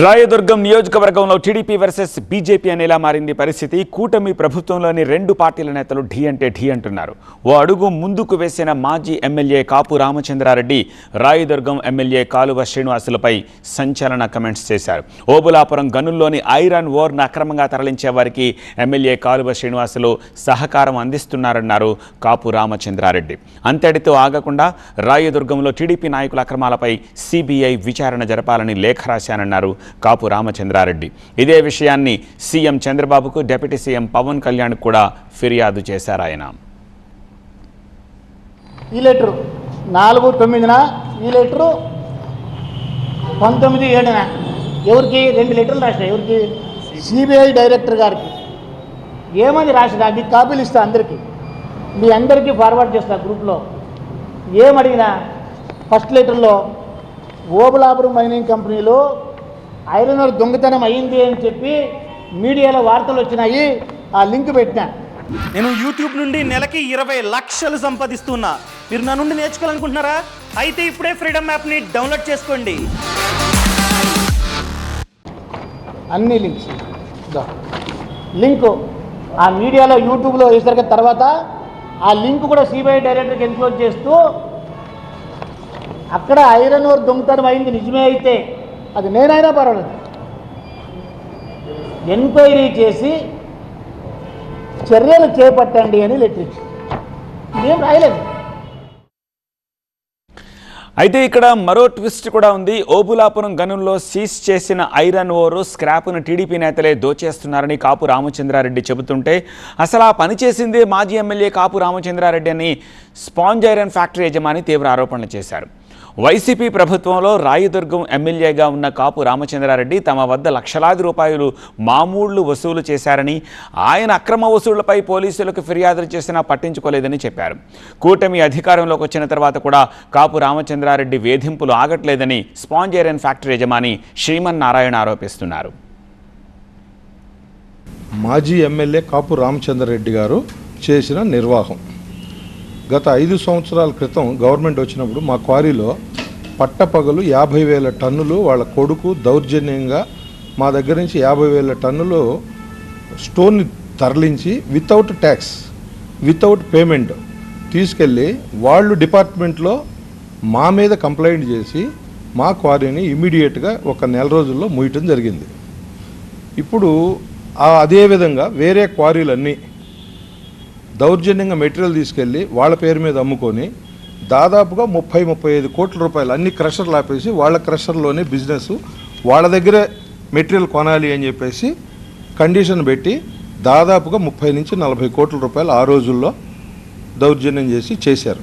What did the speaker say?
రాయదుర్గం నియోజకవర్గంలో TDP versus BJP అనేలా మారింది పరిస్థితి? కూటమి ప్రభుత్వంలోని రెండు పార్టీల నేతలు ఢీ అంటే ఢీ అంటున్నారు. ఓ అడుగు ముందుకు వేసిన మాజీ ఎమ్మెల్యే కాపు రామచంద్రారెడ్డి రాయదుర్గం ఎమ్మెల్యే కాలువ శ్రీనివాసులపై సంచలన కమెంట్స్ చేశారు. ఓబులాపురం గనుల్లోని ఐరన్ ఓర్ను అక్రమంగా తరలించే వారికి ఎమ్మెల్యే కాలువ శ్రీనివాసులు సహకారం అందిస్తున్నారన్నారు కాపు రామచంద్రారెడ్డి. అంతటితో ఆగకుండా రాయదుర్గంలో టీడీపీ నాయకుల అక్రమాలపై సిబిఐ విచారణ జరపాలని లేఖ రాశానన్నారు కాపు రామచంద్రారెడ్డి. ఇదే విషయాన్ని సీఎం చంద్రబాబుకు డిప్యూటీ సీఎం పవన్ కళ్యాణ్ కూడా ఫిర్యాదు చేశారు ఆయన. ఈ లెటరు నాలుగు తొమ్మిదిన? ఈ లెటరు పంతొమ్మిది ఏడున? ఎవరికి? రెండు లెటర్లు రాసిన ఎవరికి? సిబిఐ డైరెక్టర్ గారికి. ఏమని రాసిన? మీకు కాపీలు ఇస్తా అందరికీ. మీ అందరికీ ఫార్వర్డ్ చేస్తా గ్రూప్లో. ఏమడిగినా? ఫస్ట్ లెటర్లో ఓబులాపురం మైనింగ్ కంపెనీలో ఐరన్ ఓర్ దొంగతనం అయింది అని చెప్పి మీడియాలో వార్తలు వచ్చినాయి. ఆ లింక్ పెట్టినా. నేను యూట్యూబ్ నుండి నెలకి ఇరవై లక్షలు సంపాదిస్తున్నా. మీరు నా నుండి నేర్చుకోవాలనుకుంటున్నారా? అయితే ఇప్పుడే ఫ్రీడమ్ యాప్ని డౌన్లోడ్ చేసుకోండి. అన్ని లింక్స్. లింక్. ఆ మీడియాలో యూట్యూబ్లో వేసరికి తర్వాత ఆ లింక్ కూడా సిబిఐ డైరెక్టర్కి ఎన్క్లోజ్ చేస్తూ అక్కడ ఐరన్ ఓర్ దొంగతనం అయింది నిజమే అయితే అది నేనైనా పర్వాలేదు. ఎంక్వైరీ చేసి చర్యలు చేపట్టండి అని లెటర్ ఇచ్చి ఇదేం రాయలేదు. అయితే ఇక్కడ మరో ట్విస్ట్ కూడా ఉంది. ఓబులాపురం గనుల్లో సీజ్ చేసిన ఐరన్ ఓరు స్క్రాప్ను టీడీపీ నేతలే దోచేస్తున్నారని కాపు రామచంద్రారెడ్డి చెబుతుంటే అసలు ఆ పని చేసిందే మాజీ ఎమ్మెల్యే కాపు రామచంద్రారెడ్డి అని స్పాంజ్ ఐరన్ ఫ్యాక్టరీ యజమాని తీవ్ర ఆరోపణలు చేశారు. వైసీపీ ప్రభుత్వంలో రాయదుర్గం ఎమ్మెల్యేగా ఉన్న కాపు రామచంద్రారెడ్డి తమ వద్ద లక్షలాది రూపాయలు మామూళ్ళు వసూలు చేశారని ఆయన అక్రమ వసూళ్ళపై పోలీసులకు ఫిర్యాదులు చేసినా పట్టించుకోలేదని చెప్పారు. కూటమి అధికారంలోకి వచ్చిన తర్వాత కూడా కాపు రామచంద్రారెడ్డి వేధింపులు ఆగట్లేదని స్పాంజ్ ఐరన్ ఫ్యాక్టరీ యజమాని శ్రీమన్నారాయణ ఆరోపిస్తున్నారు. మాజీ ఎమ్మెల్యే కాపు రామచంద్రారెడ్డి గారు చేసిన నిర్వాహం. గత ఐదు సంవత్సరాల క్రితం గవర్నమెంట్ వచ్చినప్పుడు మా క్వారీలో పట్టపగలు యాభై వేల టన్నులు వాళ్ళ కొడుకు దౌర్జన్యంగా మా దగ్గర నుంచి యాభై వేల టన్నులు స్టోన్ని తరలించి వితౌట్ ట్యాక్స్ వితౌట్ పేమెంట్ తీసుకెళ్ళి వాళ్ళు డిపార్ట్మెంట్లో మా మీద కంప్లైంట్ చేసి మా క్వారీని ఇమీడియట్గా ఒక నెల రోజుల్లో ముయటం జరిగింది. ఇప్పుడు అదేవిధంగా వేరే క్వారీలన్నీ దౌర్జన్యంగా మెటీరియల్ తీసుకెళ్ళి వాళ్ళ పేరు మీద అమ్ముకొని దాదాపుగా ముప్పై ముప్పై ఐదు కోట్ల రూపాయలు అన్ని క్రషర్లు ఆపేసి వాళ్ళ క్రషర్లోనే బిజినెస్ వాళ్ళ దగ్గరే మెటీరియల్ కొనాలి అని చెప్పేసి కండిషన్ పెట్టి దాదాపుగా ముప్పై నుంచి నలభై కోట్ల రూపాయలు ఆ రోజుల్లో దౌర్జన్యం చేసి చేశారు.